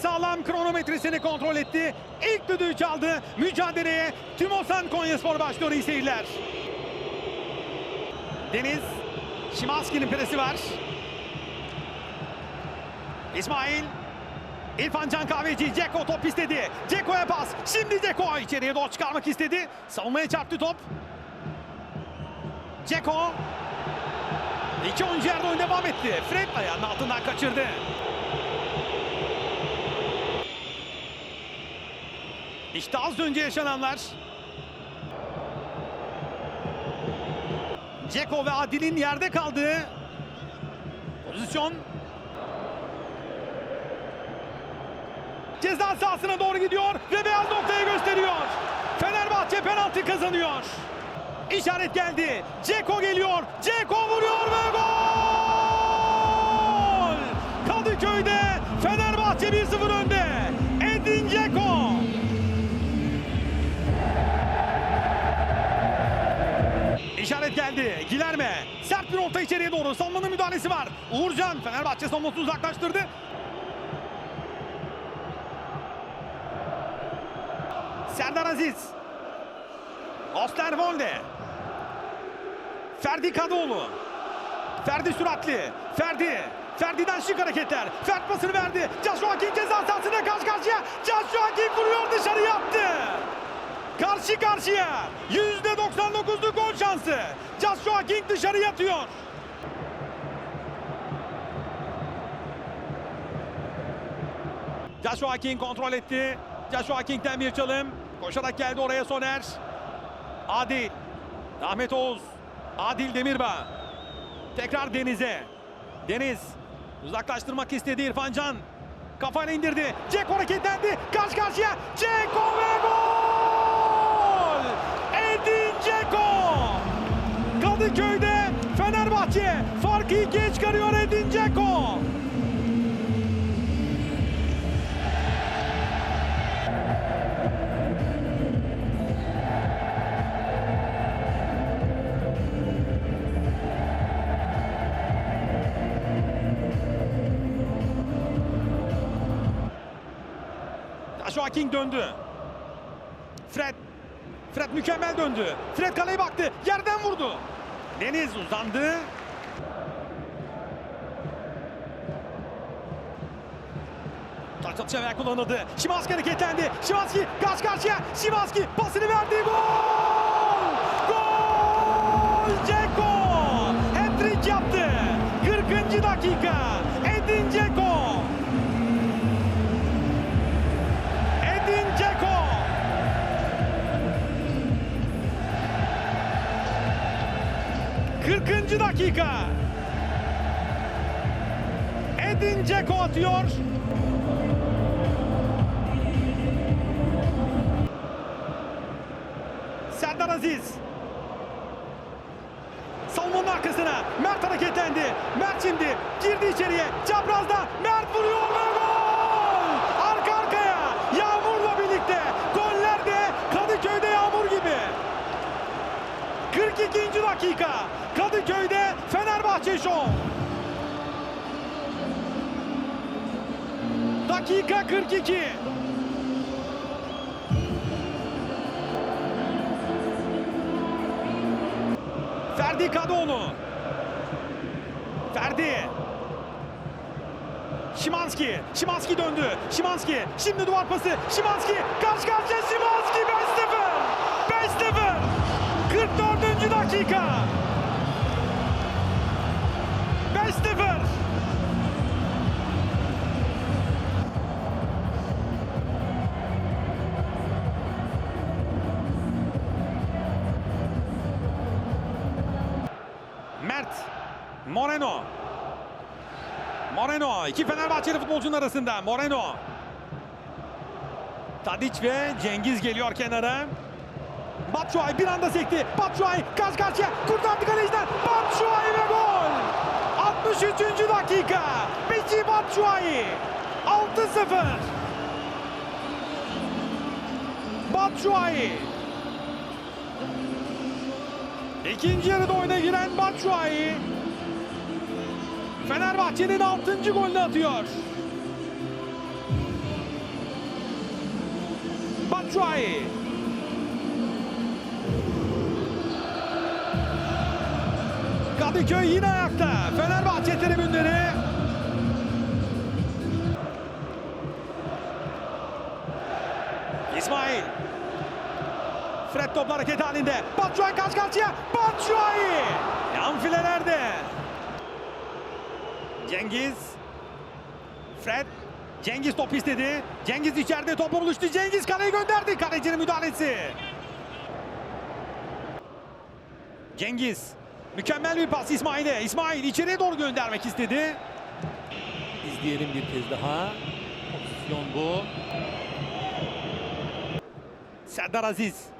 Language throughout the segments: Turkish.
sağlam kronometresini kontrol etti. İlk düdüğü çaldı. Mücadeleye Tümosan Konyaspor başlıyor iyi seyirler. Deniz. Şimanski'nin presi var. İsmail. İrfan Can Kahveci. Ceko top istedi. Ceko'ya pas. Şimdi Ceko içeriye doğru çıkarmak istedi. Savunmaya çarptı top. Ceko. İki oyuncu yerde oyun devam etti. Fred ayağının altından kaçırdı. İşte az önce yaşananlar. Ceko ve Adil'in yerde kaldığı pozisyon. Ceza sahasına doğru gidiyor ve beyaz noktayı gösteriyor. Fenerbahçe penaltı kazanıyor. İşaret geldi. Ceko geliyor. Ceko vuruyor ve gol! Kadıköy'de Fenerbahçe 1-0 önde. Geldi. Gilerme. Sert bir orta içeriye doğru. Savunmanın müdahalesi var. Uğurcan Fenerbahçe savunmasını uzaklaştırdı. Serdar Aziz. Osterwolde. Ferdi Kadıoğlu. Ferdi süratli. Ferdi. Ferdi'den şık hareketler. Ferdi pasını verdi. Joshua King ceza sahasında karşı karşıya. Joshua King vuruyor dışarı yaptı. Karşı karşıya. %99'luk gol şansı. Joshua King dışarı yatıyor. Joshua King kontrol etti. Joshua King'den bir çalım. Koşarak geldi oraya Soner. Adil. Ahmet Oğuz. Adil Demirbağ. Tekrar Deniz'e. Deniz. Uzaklaştırmak istedi İrfan Can. Kafayla indirdi. Ceko hareketlendi. Karşı karşıya. Ceko ve gol! Edin Ceko! Kadıköy'de Fenerbahçe farkı ikiye çıkarıyor Edin Ceko. Joshua King döndü. Fred. Fred mükemmel döndü. Fred kaleye baktı. Yerden vurdu. Deniz uzandı. Taç atışı ayak kullanıldı. Şimanski hareketlendi. Şimanski karşı karşıya. Şimanski pasını verdi. Gol! Gol! Ceko! Hat-trick yaptı. 40. dakika. Edin Ceko. Dakika. Edin Dzeko atıyor. Serdar Aziz. Savunmanın arkasına. Mert hareketlendi. Mert şimdi girdi içeriye. Çaprazda Mert vuruyor ve gol! Arka arkaya. Yağmurla birlikte. Goller de Kadıköy'de yağmur gibi. 42. dakika. Şov. Dakika 42. Ferdi Kadıoğlu. Ferdi. Şimanski. Şimanski döndü. Şimanski. Şimdi duvar pası. Şimanski. Karşı karşıya Şimanski 5-0. 5-0. 44. dakika. Mert. Moreno. Moreno. iki Fenerbahçeli futbolcunun arasında. Moreno. Tadiç ve Cengiz geliyor kenara. Batshuayi bir anda sekti. Batshuayi karşı karşıya kurtardı kaleciden. Batshuayi ve gol. 63. dakika. Michy Batshuayi. 6-0. Batshuayi. İkinci yarıda oyuna giren Batshuayi Fenerbahçe'nin 6. golünü atıyor. Batshuayi Kadıköy yine ayakta. Fenerbahçe tribünleri Fred topla hareket halinde. Batshuayi karşı karşıya. Batshuayi. Yan filelerde. Cengiz. Fred. Cengiz top istedi. Cengiz içeride topu buluştu. Cengiz kaleyi gönderdi. Kalecinin müdahalesi. Cengiz. Mükemmel bir pas İsmail'e. İsmail içeriye doğru göndermek istedi. İzleyelim bir kez daha. Pozisyon bu. Serdar Aziz.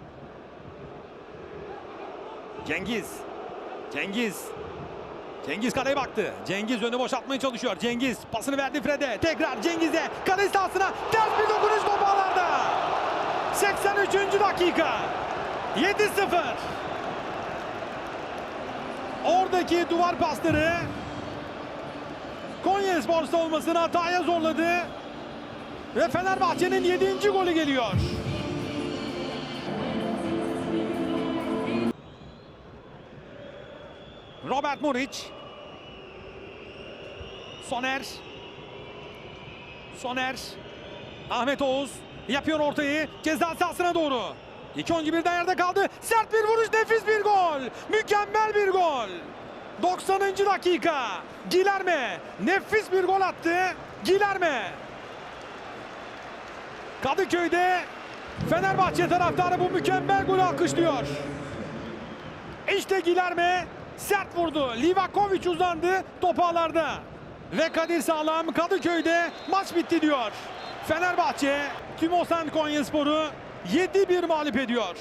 Cengiz. Cengiz. Cengiz kaleye baktı. Cengiz önü boşaltmaya çalışıyor. Cengiz pasını verdi Fred'e. Tekrar Cengiz'e. Kale sahasına ters bir dokunuş top ağlarda. 83. dakika. 7-0. Oradaki duvar pasları Konyaspor savunmasını hataya zorladı. Ve Fenerbahçe'nin 7. golü geliyor. Robert Muric. Soner. Soner. Ahmet Oğuz yapıyor ortayı. Ceza sahasına doğru. İki oyuncu birden yerde kaldı. Sert bir vuruş, nefis bir gol. Mükemmel bir gol. 90. dakika. Gilerme nefis bir gol attı. Gilerme. Kadıköy'de Fenerbahçe taraftarı bu mükemmel golü alkışlıyor. İşte Gilerme sert vurdu. Livakovic uzandı top ağlarda. Ve Kadir Sağlam Kadıköy'de maç bitti diyor. Fenerbahçe Tümosan Konyaspor'u 7-1 mağlup ediyor.